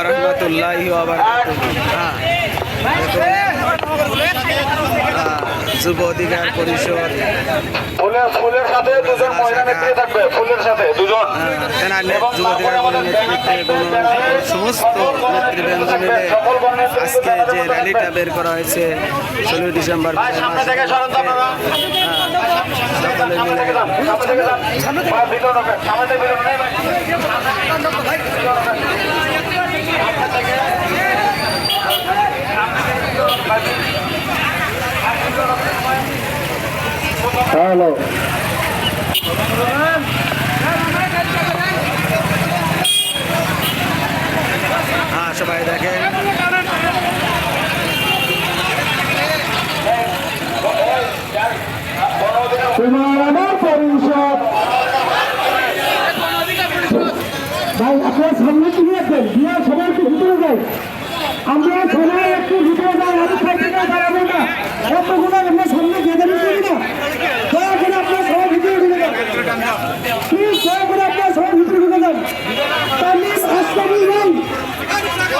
রাহমাতুল্লাহি যুব অধিকার পরিষদ ফুলের ফুলের সাথে দুজন মহিলা নেত্রী থাকবে ফুলের সাথে দুজন যুব অধিকার সমস্ত নেতৃবৃন্দ মিলে আজকে যে র্যালিটা বের করা হয়েছে ষোলোই ডিসেম্বর সকলে মিলে সামনে থেকে যান ভাই ভিতরে ঢোকেন সামনে থেকে বেরোন এই ভাই হ্যালো। হ্যাঁ সবাই দেখেন। তোমার আমার পরিষদ। ভাই আপনার সামনে কি আছেন বিয়ার সবাই একটু ভিতরে যাই। আমরা সবাই